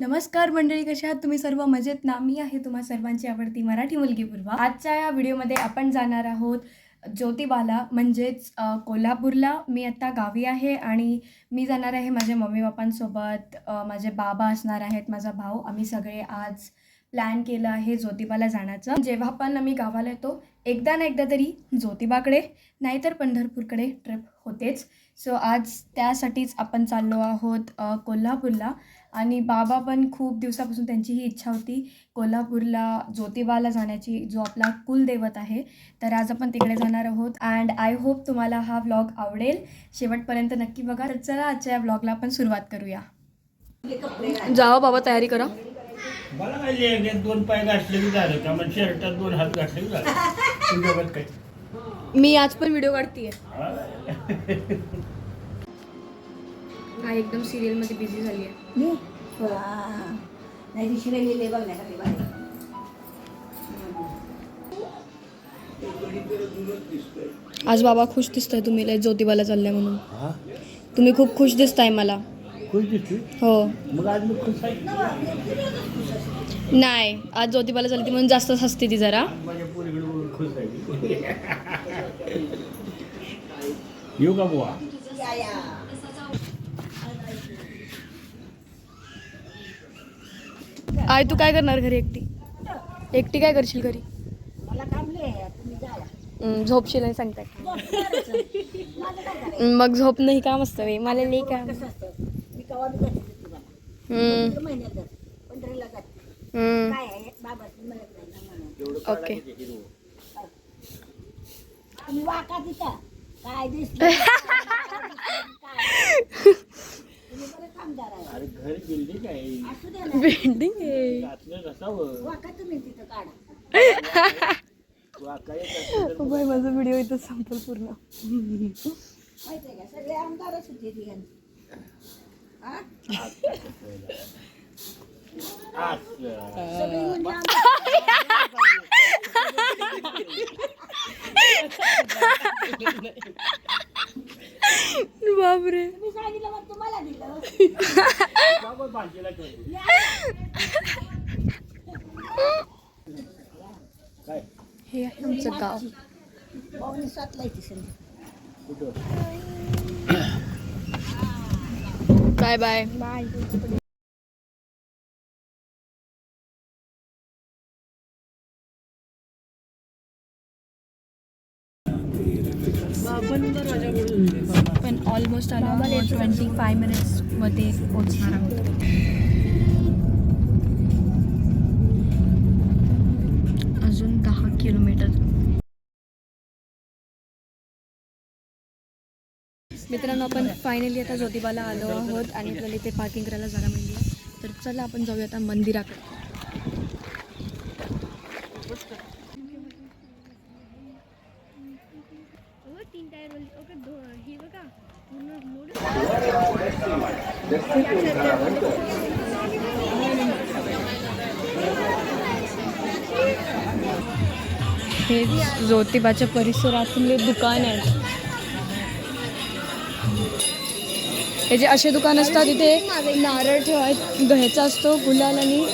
नमस्कार मंडळी कशा आहात तुम्ही? सर्व मजेत ना? मी आहे तुम्हा सर्वांची आवडती मराठी मुलगी पूर्वा. आजच्या या व्हिडिओमध्ये आपण जाणार आहोत ज्योतिबाला म्हणजेच कोल्हापूरला. मी आत्ता गावी आहे आणि मी जाणार आहे माझ्या मम्मी पप्पांसोबत माझे बाबा असणार आहेत माझा भाऊ. आम्ही सगळे आज प्लॅन केलं आहे ज्योतिबाला जाण्याचं. जेव्हा पण आम्ही गावाला येतो एकदा ना एकदा तरी ज्योतिबाकडे नाहीतर पंढरपूरकडे ट्रिप होतेच. सो आज त्यासाठीच आपण चाललो आहोत कोल्हापूरला. आणि बाबा पण खूप दिवसापासून त्यांची ही इच्छा होती कोल्हापूरला ज्योतिबाला जाण्याची जो आपला कुलदैवत आहे. तर आज आपण तिकडे जाणार आहोत. अँड आय होप तुम्हाला हा व्लॉग आवडेल. शेवटपर्यंत नक्की बघा. तर चला आजच्या या व्लॉगला आपण सुरुवात करूया. जावा बाबा तयारी करा. दोन पाय घातले की झालं का? मग शर्टात दोन हात घातले की झालं? काय? मी आज पण व्हिडिओ काढतीये. हा? हा एकदम सिरियलमध्ये बिझी झाली आहे मी? हा. नाही बघण्यासाठी बाहेर. आज बाबा खुश दिसताय तुम्ही लय ज्योतिबाला चालल्या म्हणून. तुम्ही खूप खुश दिसताय मला. खुश हो. मग आज मी खुश आहे? नाही आज ज्योतिबाला चालते म्हणून जास्त हसते ती जरा. माझ्या खुश आहे. येऊ का बुवा? आय तू काय करणार घरी एकटी? एकटी काय करशील घरी? मला काम नाही झोपशील नाही हम्म, मग झोप नाही काम असतं बे. मला नाही काम मी ओके. तुम्ही वाका तिथं. काय दिसलं? काय तुम्ही बरं कामदार आहे अरे घर बिल्डिंग आहे. असू द्या ना. बिल्डिंग आहे. घातलं नसावं. वाका तुम्ही तिथं काढा. वाका येत असेल तर बाय माझा व्हिडिओ इथं संपल पूर्ण. माहितीये का? सगळे आमदारच होते तिघांचे हा. असं. सगळे म्हणजे आमदार. बापरे. हे आहे आमचं गाव. Bye bye. बाय. ऑलमोस्ट आला ट्वेंटी फाय मिनिट्समध्ये पोचणार आहोत. अजून दहा किलोमीटर. मित्रांनो आपण फायनली आता ज्योतिबाला आलो आहोत आणि आपल्याला इथे पार्किंग करायला जागा मिळली तर चला आपण जाऊया आता मंदिराकडे. हे हे ज्योतिबाच्या परिसरातले दुकान आहेत. हे जे असे दुकान असतात तिथे नारळ ठेवाय घ्यायचा असतो गुलाल आणि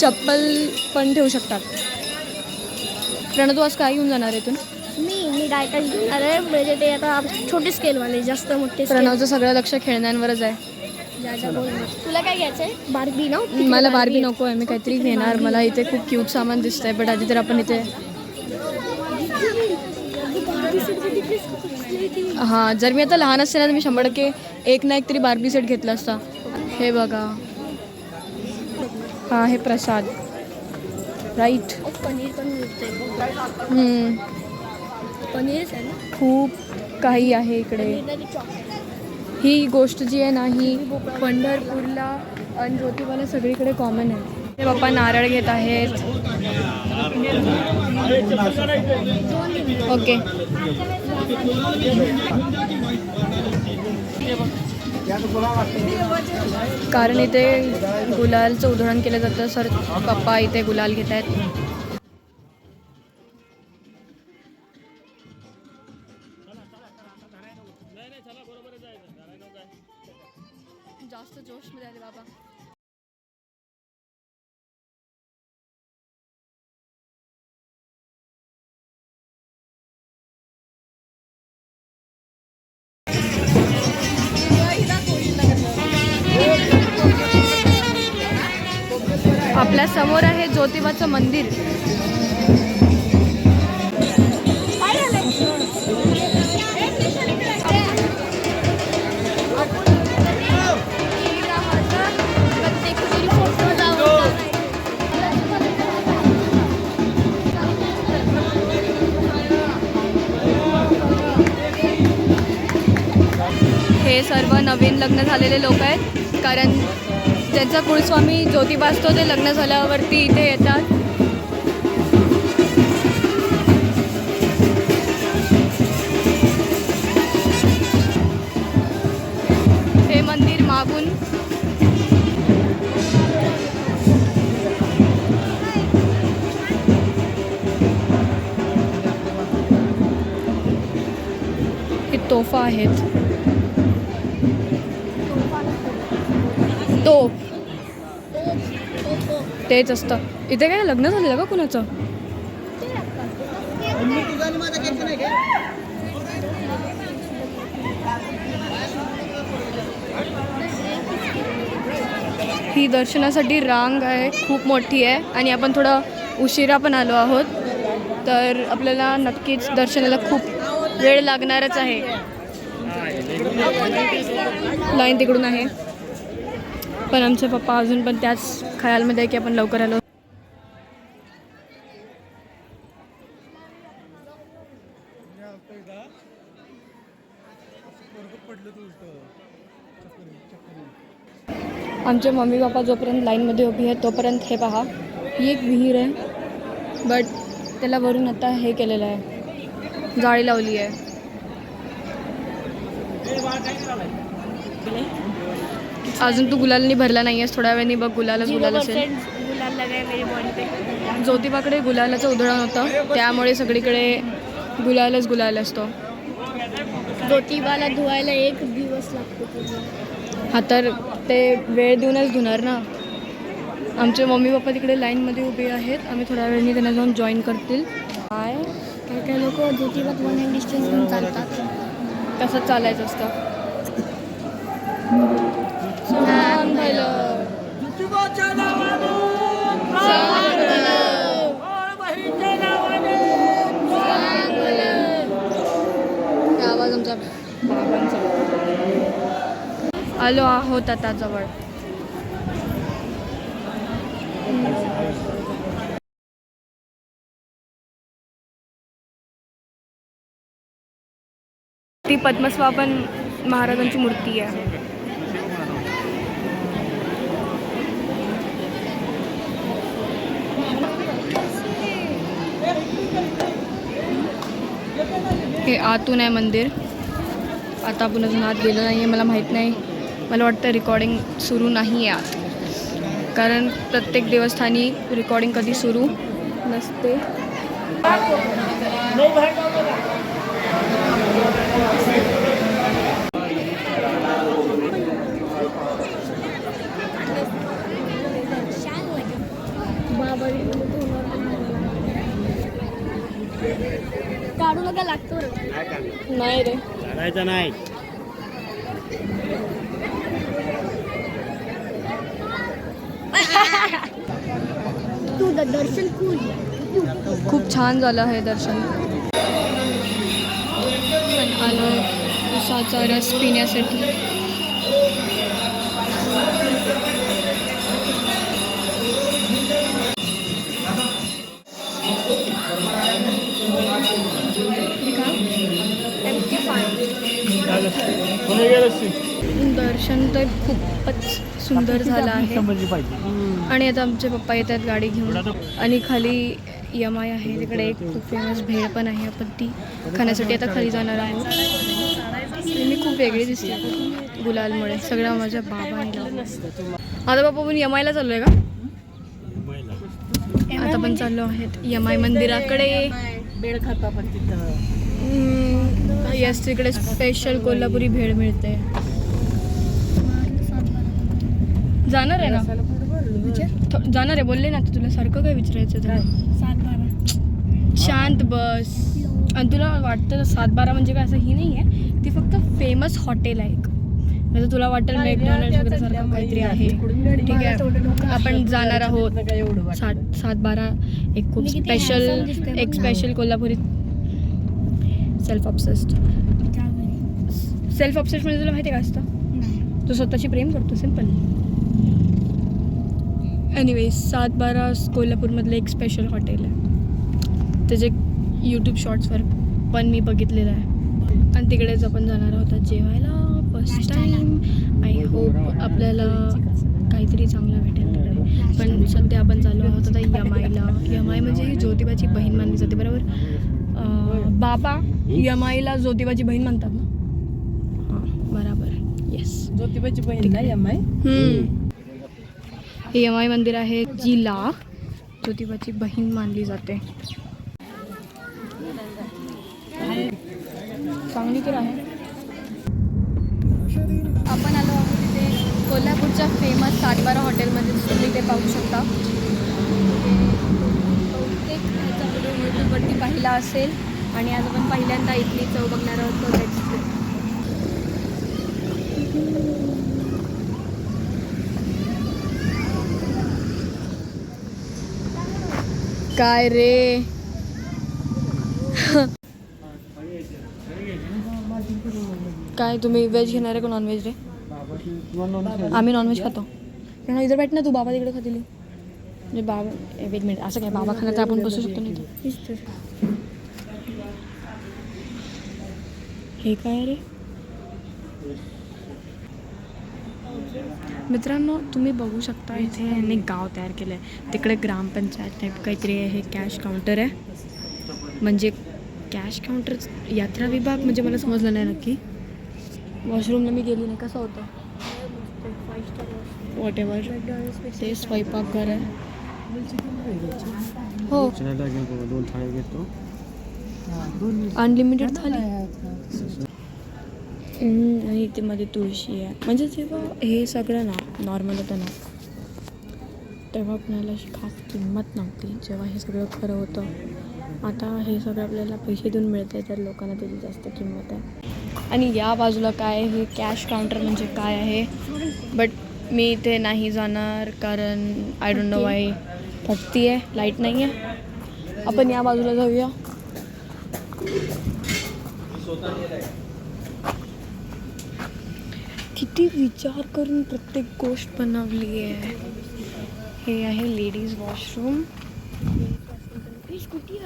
चप्पल पण ठेवू शकतात. प्रणव तू आज काय घेऊन जाणार आहे इथून? मी डायटच घेणार आहे म्हणजे ते आता छोटे स्केलवाले जास्त मोठे scale. प्रणवचं सगळं लक्ष खेळण्यांवरच आहे. बोल तुला काय घ्यायचंय बार्बी ना? मला बारबी नको आहे मी काहीतरी घेणार. मला इथे खूप क्यूट सामान दिसतंय बट आधी तर आपण इथे हां जर मी आता लहान असते ना तर मी शंभर टक्के एक ना एक तरी बार्बी सेट घेतला असता. हे बघा. हा हे प्रसाद. राईट पनीर पण हम्म, पनीरच आहे ना? खूप काही आहे इकडे. चॉकलेट ही गोष्ट जी आहे ना ही पंढरपूरला आणि ज्योतिबाला सगळीकडे कॉमन आहे. बाप्पा नारळ घेत आहेत. ओके. कारण इथे गुलालचं उधळण केलं जातं. सर पप्पा इथे गुलाल घेत आहेत. जास्त जोश मिळाले बाबा आपल्यासमोर आहे ज्योतिबाचं मंदिर. सर्व लग्न झालेले लोक आहेत. कारण ज्यांचा कुळस्वामी ज्योतिबा असतो ते लग्न झाल्यावरती इथे येतात. हे मंदिर मागून. हे तोफा आहेत. तोफ तेच असतं. इथे काय लग्न झालेलं का कुणाचं? ही दर्शनासाठी रांग आहे खूप मोठी आहे आणि आपण थोडं उशिरा पण आलो आहोत. तर आपल्याला नक्कीच दर्शनाला खूप वेळ लागणारच आहे. लाईन तिकडून आहे. पण आमचे पप्पा अजून पण त्याच खयालमध्ये आहे की आपण लवकर आलो. आमचे मम्मी पप्पा जोपर्यंत लाईनमध्ये उभी आहे तोपर्यंत हे पहा. ही एक विहीर आहे बट त्याला वरून आता हे केलेलं आहे. जाळी लावली आहे. अजून तू गुलालनी भरला नाही आहेस थोड्या वेळाने बघ गुलालच गुलाल असेल. गुलाल लगा मेरी बॉडी पे. ज्योतिबाकडे गुलालाचं उधळण होतं त्यामुळे सगळीकडे गुलालच गुलाल असतो. ज्योतिबाला धुवायला एक दिवस लागतो हा तर ते वेळ देऊनच धुणार ना. आमचे मम्मी पप्पा तिकडे लाईनमध्ये उभे आहेत आम्ही थोड्या वेळाने त्यांना जाऊन जॉईन करतील. काय? काही काही लोक ज्योतिबात वन हँड डिस्टन्स घेऊन चालतात? तसंच चालायचं असतं छान झालं हे आवाज आमचा बाबांचा आलो आहोत आता जवळ. ती पद्मस्वापन महाराजांची मूर्ती आहे. हे आतून आहे मंदिर. आता आपण अजून आत गेलो नाही आहे मला माहीत नाही. मला वाटतं रेकॉर्डिंग सुरू नाही आहे आत कारण प्रत्येक देवस्थानी रेकॉर्डिंग कधी सुरू नसते. काढू नका लागतो रे. नाही रे. नाही. दर्शन खूल खूप छान झालं हे दर्शन। पण आलो उसाचा रस पिण्यासाठी दर्शन तर खूपच सुंदर झालं आहे. समजली पाहिजे. आणि आता आमचे पप्पा येतात गाडी घेऊन. आणि खाली यम आय आहे. तिकडे एक खूप फेमस भेळ पण आहे. आपण ती खाण्यासाठी आता खाली जाणार आहोत. मी खूप वेगळी दिसते गुलालमुळे. सगळं माझ्या बाबाने. लावलं आता बाबा आपण यम आयला चाललो आहे का? आता पण चाललो आहेत. यम आय मंदिराकडे. खातो आपण तिथं. येस तिकडे स्पेशल कोल्हापुरी भेळ मिळते. जाणार आहे ना? थो- जाणार आहे बोलले ना आता तुला सारखं काय विचारायचं तुला? सात बारा. शांत बस. आणि तुला वाटतं सातबारा म्हणजे काय असं ही नाही आहे ती फक्त फेमस हॉटेल आहे एक. म्हणजे तुला वाटेल मॅकडॉनल्ड वगैरे सारखं काहीतरी आहे. ठीक आहे. आपण जाणार आहोत? सात सात बारा एक खूप मी किती स्पेशल handsome दिसते बघ एक ना. Special Kolhapuri self obsessed self obsessed म्हणजे तुला माहिती आहे का असतं? तू स्वतःची प्रेम करतो सिंपल एनिवेज सात बारा कोल्हापूरमधलं एक स्पेशल हॉटेल आहे. त्याचे यूट्यूब शॉर्ट्सवर पण मी बघितलेलं आहे. आणि तिकडेच आपण जाणार आहोत जेवायला. फर्स्ट टाईम आय होप आपल्याला काहीतरी चांगलं भेटेल. तिकडे पण सध्या आपण चाललो आहोत आता यमाईला. यमाई म्हणजे ही ज्योतिबाची बहीण मानली जाते बरोबर? बाबा यमाईला ज्योतिबाची बहीण म्हणतात ना? हां बरोबर. येस ज्योतिबाची बहीण ना आय हे यमाई मंदिर आहे जिला ज्योतिबाची बहीण मानली जाते. चांगली तर आहे. आपण आलो आहोत तिथे कोल्हापूरच्या फेमस सातबारा हॉटेलमध्ये तुम्ही ते पाहू शकता. बहुतेक ह्याचा व्हिडिओ यूट्यूबवरती पाहिला असेल. आणि आज आपण पहिल्यांदा इथली चव बघणार आहोत तो काय रे? काय तुम्ही व्हेज घेणार आहे का नॉनव्हेज रे? आम्ही नॉनव्हेज खातो. पण इथं भेट ना तू बाबा तिकडे खातील. म्हणजे बाबा एक मिनिट असं काय बाबा खाण्याचं आपण बसू शकतो नाही. हे काय रे? मित्रांनो तुम्ही बघू शकता इथे यांनी गाव तयार केलं आहे तिकडे ग्रामपंचायत टाईप काहीतरी आहे हे कॅश काउंटर आहे. म्हणजे कॅश काउंटर यात्रा विभाग? म्हणजे मला समजलं नाही नक्की. वॉशरूमला मी गेली नाही कसं होतं? वॉट एव्हर ते स्वयंपाकघर आहे. हो. दोन थाळी घेतो. अनलिमिटेड थाली आणि इथे मध्ये तुळशी आहे. म्हणजे जेव्हा हे सगळं ना नॉर्मल होतं ना तेव्हा आपल्याला अशी खास किंमत नव्हती. जेव्हा हे सगळं खरं होतं आता हे सगळं आपल्याला पैसे देऊन मिळते तर लोकांना त्याची जास्त किंमत आहे. आणि या बाजूला काय आहे, हे कॅश काउंटर म्हणजे काय आहे? बट मी इथे नाही जाणार कारण आय डोंट नो वाय फटती आहे लाइट नाही आहे. आपण या बाजूला जाऊया. किती विचार करून प्रत्येक गोष्ट बनवली आहे. हे आहे लेडीज वॉशरूम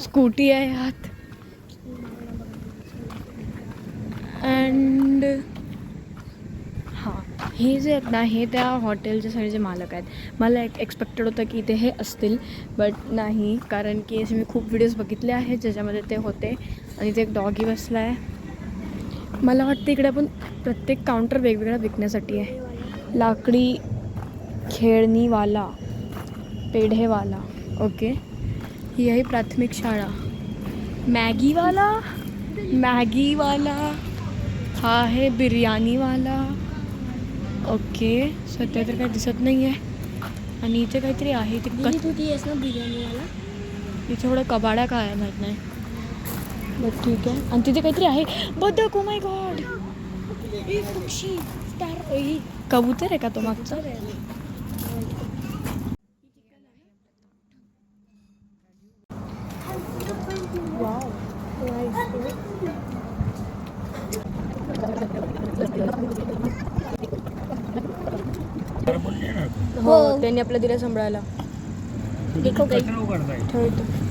स्कूटी आहे आत अँड हां हे जे आहेत ना हे त्या हॉटेलचे सगळे जे मालक आहेत. मला एक एक्सपेक्टेड होतं की इथे हे असतील बट नाही कारण की असे मी खूप व्हिडिओज बघितले आहेत ज्याच्यामध्ये ते होते. आणि इथे एक डॉगी बसला आहे मला वाटतं इकडे आपण प्रत्येक काउंटर वेगवेगळा विकण्यासाठी आहे. लाकडी खेळणीवाला पेढेवाला. ओके ही आहे प्राथमिक शाळा. मॅगीवाला मॅगीवाला. हा आहे बिर्याणीवाला. ओके सध्या तर काही दिसत नाही आहे आणि इथे काहीतरी आहे ते बिर्याणीवाला? इथे थोडं कबाडा काय आहे माहीत नाही. बट ठीक आहे. आणि तिथे काहीतरी आहे. बदक ओ माय गॉड पक्षी स्टार कबूतर आहे का तो मागचा? हो त्यांनी आपल्या दिल्या सांभाळायला. ठेवतो.